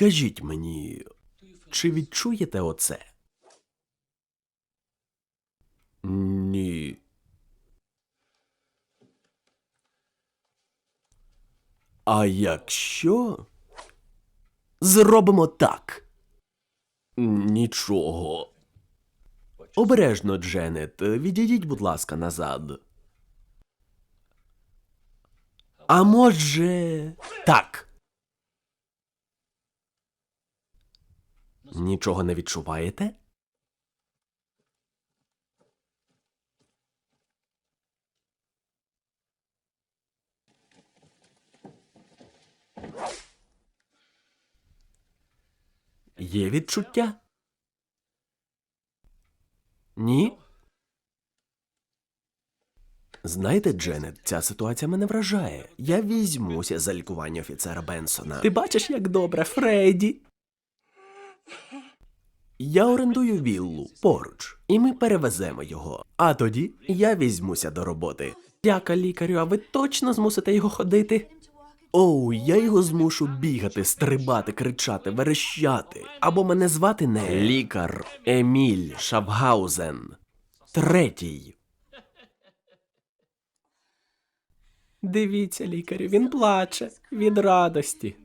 Скажіть мені, чи відчуєте оце? Ні. А якщо зробимо так? Нічого. Обережно, Дженет, відійдіть, будь ласка, назад. А може. Так. Нічого не відчуваєте? Є відчуття? Ні? Знаєте, Дженет, ця ситуація мене вражає. Я візьмуся за лікування офіцера Бенсона. Ти бачиш, як добре, Фредді. Я орендую віллу поруч, і ми перевеземо його. А тоді я візьмуся до роботи. Дяка лікарю, а ви точно змусите його ходити? Оу, я його змушу бігати, стрибати, кричати, верещати. Або мене звати не лікар Еміль Шафгаузен. Третій. Дивіться, лікарю, він плаче від радості.